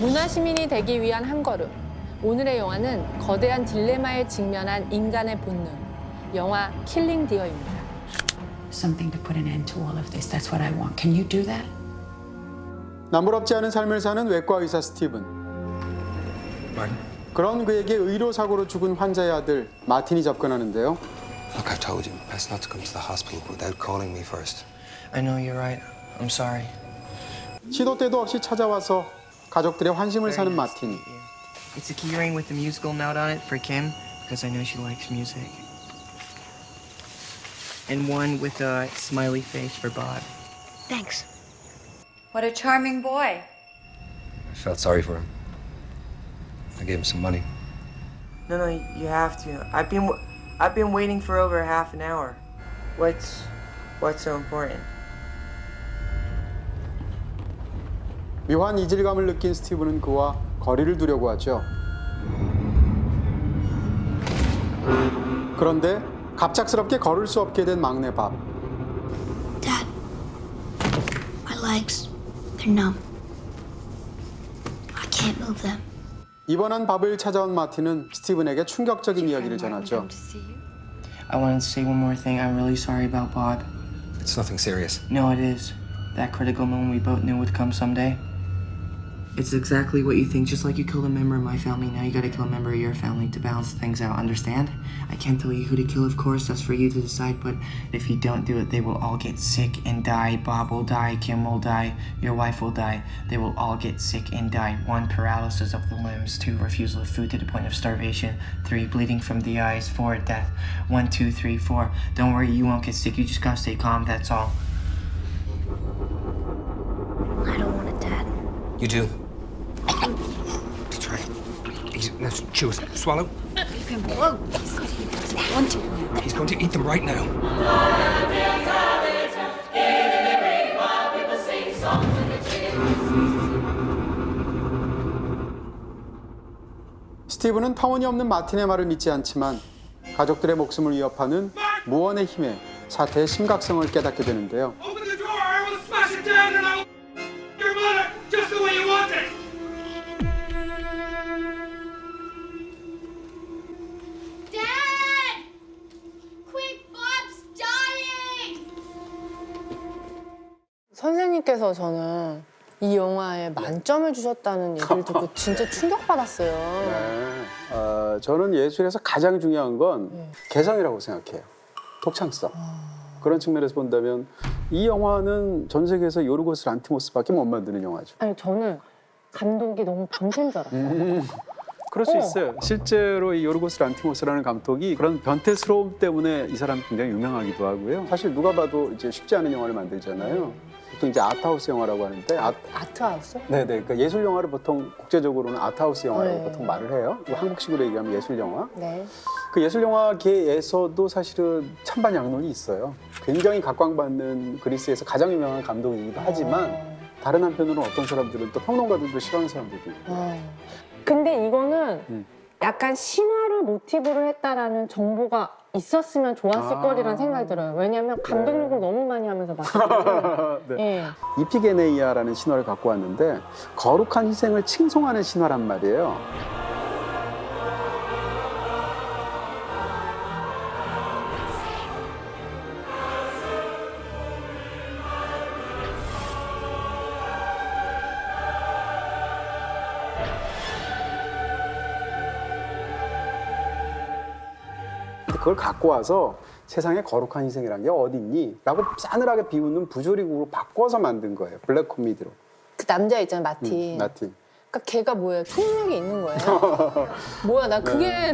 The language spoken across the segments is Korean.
문화 시민이 되기 위한 한 걸음. 오늘의 영화는 거대한 딜레마에 직면한 인간의 본능. 영화 킬링 디어입니다. Something to put an end to all of this. That's what I want. Can you do that? 나무랍지 않은 삶을 사는 외과 의사 스티븐. Martin? 그런 그에게 의료 사고로 죽은 환자의 아들 마틴이 접근하는데요. Look, I've told you, best not to come to the hospital without calling me first. I know you're right. I'm sorry. 시도 때도 없이 찾아와서 가족들의 환심을 사는 마틴. It's a keyring with the musical note on it for Kim because I know she likes music. And one with a smiley face for Bob. Thanks. What a charming boy. I felt sorry for him. I gave him some money. No, no, you have to. I've been, w- I've been waiting for over half an hour. What's, what's so important? 묘한 이질감을 느낀 스티븐은 그와 거리를 두려고 하죠. 그런데 갑작스럽게 걸을 수 없게 된 막내 밥. Dad, my legs, they're numb. I can't move them. 입원한 밥을 찾아온 마틴은 스티븐에게 충격적인 이야기를 전하죠. I wanted to say one more thing. I'm really sorry about Bob. It's nothing serious. No, it is. That critical moment we both knew would come someday. It's exactly what you think. Just like you killed a member of my family, now you gotta kill a member of your family to balance things out. Understand? I can't tell you who to kill, of course. That's for you to decide. But if you don't do it, they will all get sick and die. Bob will die. Kim will die. Your wife will die. They will all get sick and die. One, paralysis of the limbs. Two, refusal of food to the point of starvation. Three, bleeding from the eyes. Four, death. One, two, three, four. Don't worry, you won't get sick. You just gotta stay calm. That's all. You do. That's right. He's, now chew it. Swallow. Leave him alone. He's not even doesn't want to. He's going to eat them right now. 스티븐은 터무니 없는 마틴의 말을 믿지 않지만 가족들의 목숨을 위협하는 무언의 힘에 사태의 심각성을 깨닫게 되는데요. 선생님께서 저는 이 영화에 만점을 주셨다는 얘기를 듣고 진짜 충격받았어요. 네. 어, 저는 예술에서 가장 중요한 건 개성이라고 생각해요. 독창성. 그런 측면에서 본다면 이 영화는 전 세계에서 요르고스 란티모스밖에 못 만드는 영화죠. 아니 저는 감독이 너무 방패인 줄 알았어요. 그럴 수 어. 있어요. 실제로 이 요르고스 란티모스라는 감독이 그런 변태스러움 때문에 이 사람이 굉장히 유명하기도 하고요. 사실 누가 봐도 이제 쉽지 않은 영화를 만들잖아요. 보통 이제 아트하우스 영화라고 하는데 아, 아트하우스? 네네. 그러니까 예술 영화를 보통 국제적으로는 아트하우스 영화라고 네. 보통 말을 해요. 한국식으로 얘기하면 예술 영화. 네. 그 예술 영화계에서도 사실은 찬반 양론이 있어요. 굉장히 각광받는 그리스에서 가장 유명한 감독이기도 하지만 다른 한편으로는 어떤 사람들은 또 평론가들도 싫어하는 사람들도 있고. 어. 근데 이거는 음. 약간 신화를 모티브로 했다라는 정보가 있었으면 좋았을 아. 거리라는 생각이 들어요. 왜냐하면 감독 욕을 너무 많이 하면서 봤거든요. 네. 예. 이피게네이아라는 신화를 갖고 왔는데 거룩한 희생을 칭송하는 신화란 말이에요. 그걸 갖고 와서 세상에 거룩한 희생이라는 게 어디 있니? 라고 싸늘하게 비웃는 부조리국으로 바꿔서 만든 거예요. 블랙 코미디로. 그 남자 있잖아요, 마틴. 나틴. 그러니까 걔가 뭐예요? 총력이 있는 거예요? 뭐야, 나 그게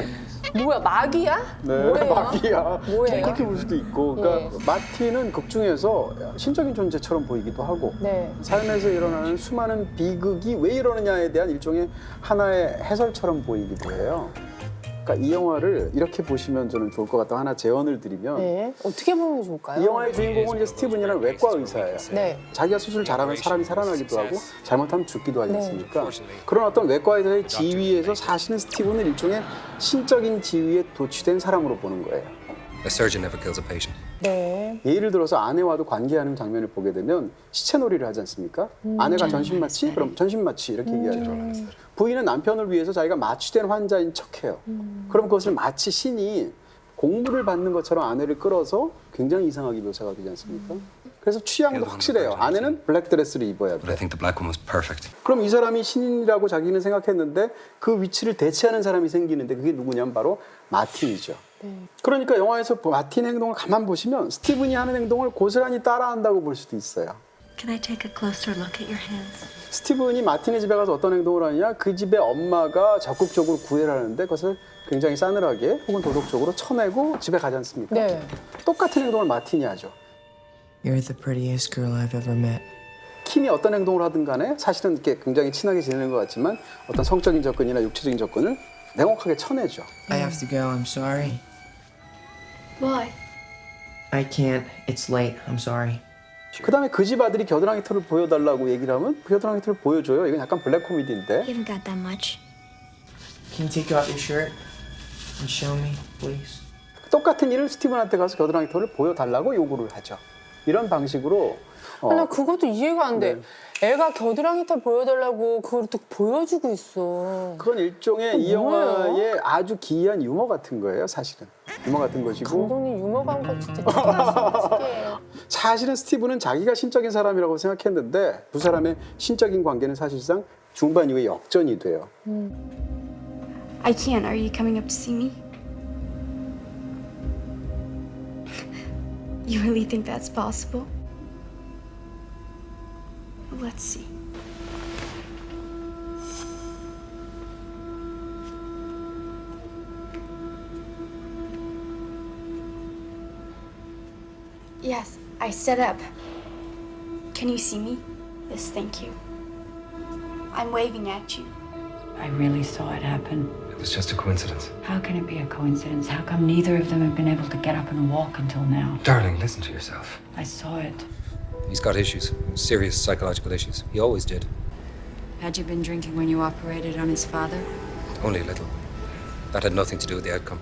뭐야, 마귀야? 네, 뭐예요? 마귀야. 뭐예요? 그렇게 볼 수도 있고. 그러니까 마틴은 극 중에서 신적인 존재처럼 보이기도 하고 네. 삶에서 일어나는 수많은 비극이 왜 이러느냐에 대한 일종의 하나의 해설처럼 보이기도 해요. 그러니까 이 영화를 이렇게 보시면 저는 좋을 것 같다고 하나 제언을 드리면 네. 어떻게 게 좋을까요? 이 영화의 주인공은 이제 스티븐이라는 외과 의사예요. 네. 자기가 수술 잘하면 사람이 살아나기도 하고 잘못하면 죽기도 하지 않습니까? 그런 어떤 외과 의사의 지위에서 사시는 스티븐은 일종의 신적인 지위에 도취된 사람으로 보는 거예요. A surgeon never kills a patient. 네. 예를 들어서 아내와도 관계하는 장면을 보게 되면 시체놀이를 하지 않습니까? 아내가 전신 마취? 그럼 전신 마취 이렇게 얘기하죠. 부인은 남편을 위해서 자기가 마취된 환자인 척해요. 그럼 그것을 마치 신이 공물을 받는 것처럼 아내를 끌어서 굉장히 이상하게 묘사가 되지 않습니까? 그래서 취향도 확실해요. 아내는 블랙 드레스를 입어야 But I 돼. think the black one was perfect. 그럼 이 사람이 신이라고 자기는 생각했는데 그 위치를 대체하는 사람이 생기는데 그게 누구냐면 바로 마틴이죠. 그러니까 영화에서 마틴 행동을 가만 보시면 스티븐이 하는 행동을 고스란히 따라한다고 볼 수도 있어요. Can I take a closer look at your hands? 스티븐이 마틴의 집에 가서 어떤 행동을 하느냐 그 집에 엄마가 적극적으로 구애를 하는데 그것을 굉장히 싸늘하게 혹은 도덕적으로 쳐내고 집에 가지 않습니까? 네. 똑같은 행동을 마틴이 하죠. You're the prettiest girl I've ever met. 킴이 어떤 행동을 하든 간에 사실은 이렇게 굉장히 친하게 지내는 것 같지만 어떤 성적인 접근이나 육체적인 접근을 냉혹하게 쳐내죠. I have to go. I'm sorry. Why? I can't. It's late. I'm sorry. 그 다음에 그 집 아들이 겨드랑이 털을 보여달라고 얘기를 하면 그 겨드랑이 털을 보여줘요. 이건 약간 블랙 코미디인데 You haven't got that much. Can you take off your shirt and show me, please? 똑같은 일을 스티븐한테 가서 겨드랑이 털을 보여달라고 요구를 하죠. 이런 방식으로 어, 나 그것도 이해가 안 돼. 애가 겨드랑이 털 보여달라고 그걸 또 보여주고 있어. 그건 일종의 이 뭐예요? 영화의 아주 기이한 유머 같은 거예요, 사실은. 유머 같은 것이고 감독님 유머 감각 진짜 특이하시네. 사실은 스티브는 자기가 신적인 사람이라고 생각했는데 두 사람의 신적인 관계는 사실상 중반 이후에 역전이 돼요. I can't. Are you coming up to see me? You really think that's possible? Let's see. Yes, I set up. Can you see me? Yes, thank you. I'm waving at you. I really saw it happen. It was just a coincidence. How can it be a coincidence? How come neither of them have been able to get up and walk until now? Darling, listen to yourself. I saw it. He's got issues, serious psychological issues. He always did. Had you been drinking when you operated on his father? Only a little. That had nothing to do with the outcome.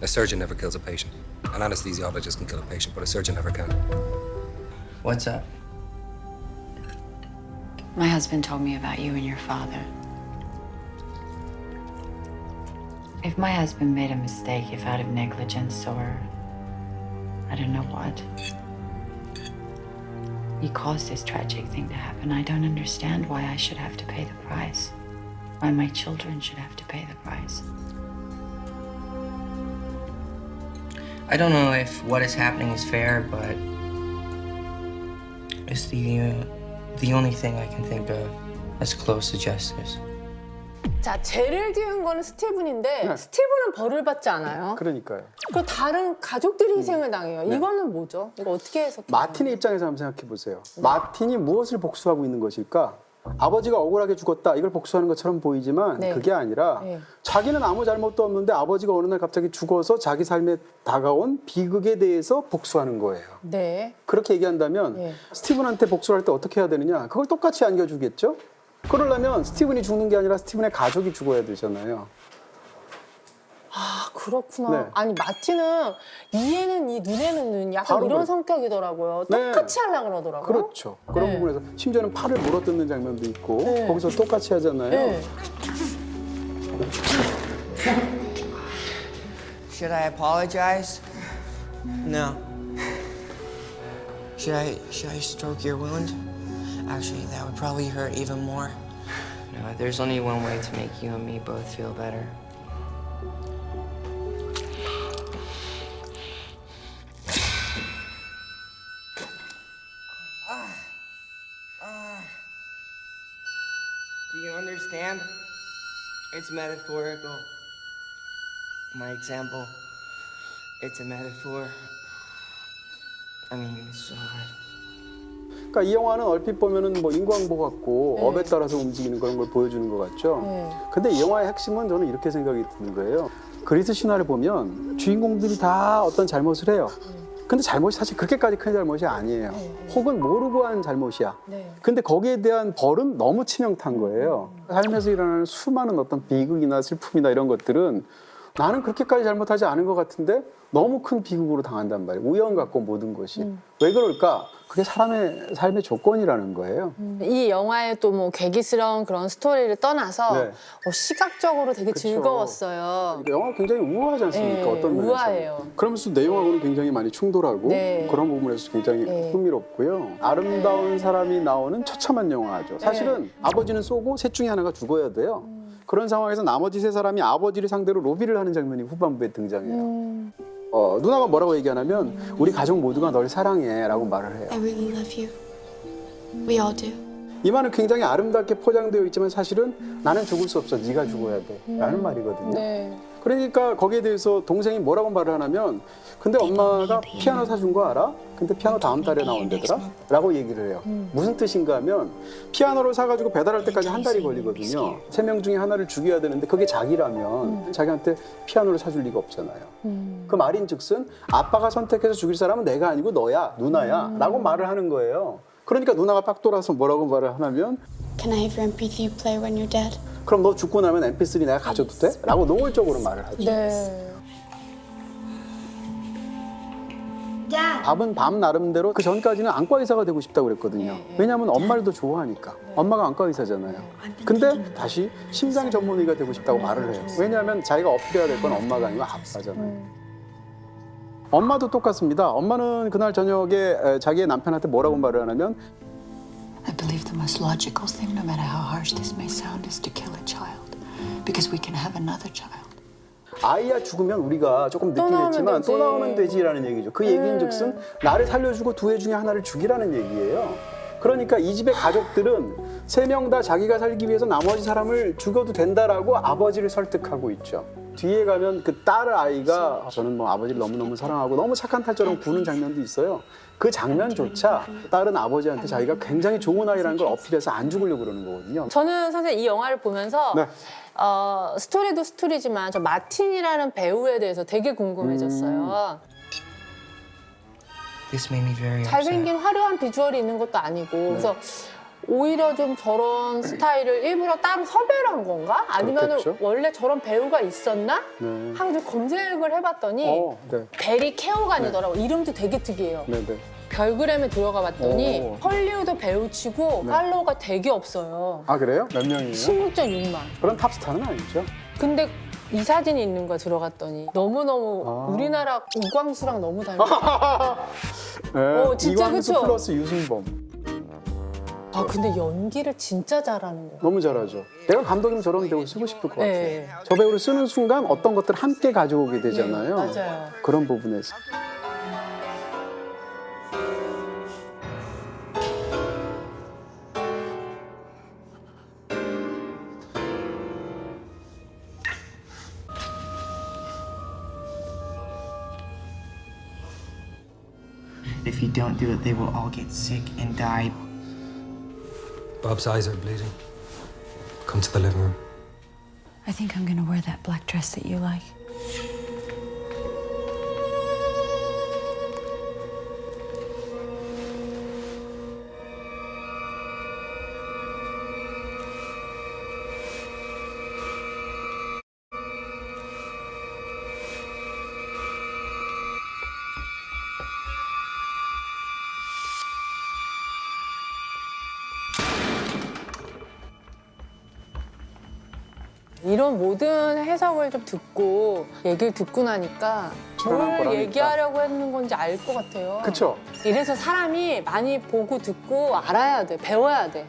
A surgeon never kills a patient. An anesthesiologist can kill a patient, but a surgeon never can. What's up? My husband told me about you and your father. If my husband made a mistake, if out of negligence or I don't know what, he caused this tragic thing to happen. I don't understand why I should have to pay the price. Why my children should have to pay the price. I don't know if what is happening is fair, but it's the uh, the only thing I can think of as close to justice. 자, 죄를 지은 거는 스티븐인데 네. 스티븐은 벌을 받지 않아요. 그러니까요. 그 다른 가족들이 희생을 당해요. 이거는 뭐죠? 이거 어떻게 해석해요? 마틴의 입장에서 한번 생각해 보세요. 마틴이 무엇을 복수하고 있는 것일까? 아버지가 억울하게 죽었다 이걸 복수하는 것처럼 보이지만 네. 그게 아니라 네. 자기는 아무 잘못도 없는데 아버지가 어느 날 갑자기 죽어서 자기 삶에 다가온 비극에 대해서 복수하는 거예요. 네. 그렇게 얘기한다면 네. 스티븐한테 복수를 할 때 어떻게 해야 되느냐? 그걸 똑같이 안겨주겠죠? 그러려면 스티븐이 죽는 게 아니라 스티븐의 가족이 죽어야 되잖아요. 아, 그렇구나. 네. 아니, 마티는 이에는 이, 눈에는 눈, 약간 바로 이런 그래. 성격이더라고요. 네. 똑같이 하려고 그러더라고요. 그렇죠. 그런 네. 부분에서 심지어는 팔을 물어뜯는 장면도 있고 네. 거기서 똑같이 하잖아요. 네. Should I apologize? No. Should I should I stroke your wound? Actually, that would probably hurt even more. No, there's only one way to make you and me both feel better. Understand? It's metaphorical. My example, it's a metaphor. I mean, so hard. 그러니까 이 영화는 얼핏 보면은 뭐 인광보 같고 네. 업에 따라서 움직이는 그런 걸 보여주는 것 같죠. 네. 근데 이 영화의 핵심은 저는 이렇게 생각이 드는 거예요. 그리스 신화를 보면 주인공들이 다 어떤 잘못을 해요. 근데 잘못이 사실 그렇게까지 큰 잘못이 아니에요. 혹은 모르고 한 잘못이야. 네. 근데 거기에 대한 벌은 너무 치명타인 거예요. 삶에서 일어나는 수많은 어떤 비극이나 슬픔이나 이런 것들은 나는 그렇게까지 잘못하지 않은 것 같은데 너무 큰 비극으로 당한단 말이에요. 우연 같고 모든 것이. 음. 왜 그럴까? 그게 사람의 삶의 조건이라는 거예요. 이 영화의 또 뭐 괴기스러운 그런 스토리를 떠나서 네. 어, 시각적으로 되게 그쵸. 즐거웠어요. 영화 굉장히 우아하지 않습니까? 네, 어떤 면에서. 우아해요. 그러면서 내용하고는 굉장히 많이 충돌하고 네. 그런 부분에서 굉장히 네. 흥미롭고요. 아름다운 사람이 나오는 처참한 영화죠. 사실은 네. 아버지는 쏘고 셋 중에 하나가 죽어야 돼요. 음. 그런 상황에서 나머지 세 사람이 아버지를 상대로 로비를 하는 장면이 후반부에 등장해요. 음. 어, 누나가 뭐라고 얘기하냐면 우리 가족 모두가 널 사랑해라고 말을 해요. I really love you. We all do. 이 말은 굉장히 아름답게 포장되어 있지만 사실은 나는 죽을 수 없어. 네가 죽어야 돼 라는 말이거든요. 네. 그러니까 거기에 대해서 동생이 뭐라고 말을 하냐면 근데 엄마가 피아노 사준 거 알아? 근데 피아노 다음 달에 나온대더라? 라고 얘기를 해요. 무슨 뜻인가 하면 피아노를 사가지고 배달할 때까지 한 달이 걸리거든요. 세 명 중에 하나를 죽여야 되는데 그게 자기라면 자기한테 피아노를 사줄 리가 없잖아요. 그 말인 즉슨 아빠가 선택해서 죽일 사람은 내가 아니고 너야, 누나야 라고 말을 하는 거예요. 그러니까 누나가 빡 돌아서 뭐라고 말을 하냐면 Can I have your MP3 player when you're dead? 그럼 너 죽고 나면 MP3 내가 가져도 돼? 라고 노골적으로 말을 하죠. 네. 밥은 밥 나름대로 그 전까지는 안과 의사가 되고 싶다고 그랬거든요. 왜냐하면 엄마를 더 좋아하니까. 엄마가 안과 의사잖아요. 근데 다시 심장 전문의가 되고 싶다고 말을 해요. 왜냐하면 자기가 어필해야 될 건 엄마가 아니고 아빠잖아요. 엄마도 똑같습니다. 엄마는 그날 저녁에 에, 자기의 남편한테 뭐라고 말을 하냐면 I believe the most logical thing, no matter how harsh this may sound, is to kill a child. Because we can have another child. 아이야 죽으면 우리가 조금 늦긴 나오면 했지만 또 되지. 나오면 되지라는 얘기죠. 그 얘기인즉슨 나를 살려주고 두 애 중에 하나를 죽이라는 얘기예요. 그러니까 이 집의 가족들은 세 명 다 자기가 살기 위해서 나머지 사람을 죽여도 된다라고 아버지를 설득하고 있죠. 뒤에 가면 그 딸 아이가 저는 뭐 아버지를 너무너무 사랑하고 너무 착한 탈처럼 구는 장면도 있어요. 그 장면조차 딸은 아버지한테 자기가 굉장히 좋은 아이라는 걸 어필해서 안 죽으려고 그러는 거거든요. 저는 사실 이 영화를 보면서 네. 어, 스토리도 스토리지만 저 마틴이라는 배우에 대해서 되게 궁금해졌어요. 잘생긴. 화려한 비주얼이 있는 것도 아니고 그래서 오히려 좀 저런 스타일을 일부러 따로 섭외를 한 건가? 아니면 그렇겠죠. 원래 저런 배우가 있었나? 네. 하고 좀 검색을 해봤더니 어, 네. 베리 케오간이더라고 이름도 되게 특이해요. 네, 네. 별그램에 들어가 봤더니 오. 헐리우드 배우치고 네. 팔로워가 되게 없어요. 아 그래요? 몇 명이에요? 16.6만. 그런 탑스타는 아니죠. 근데 이 사진이 있는 거야 들어갔더니 너무너무 아. 우리나라 이광수랑 너무 닮아. 네, 어, 진짜 이광수 그쵸? 플러스 유승범 아 근데 연기를 진짜 잘하는 거. 너무 잘하죠. 내가 감독이면 저런 배우 쓰고 싶을 것 같아요. 네. 저 배우를 쓰는 순간 어떤 것들을 함께 가져오게 되잖아요. 네, 맞아요. 그런 부분에서. If you don't do it, they will all get sick and die. Bob's eyes are bleeding. Come to the living room. I think I'm gonna wear that black dress that you like. 이런 모든 해석을 좀 듣고 얘기를 듣고 나니까 시원한 뭘 거라니까. 얘기하려고 했는 건지 알 것 같아요. 그쵸? 이래서 사람이 많이 보고 듣고 알아야 돼, 배워야 돼.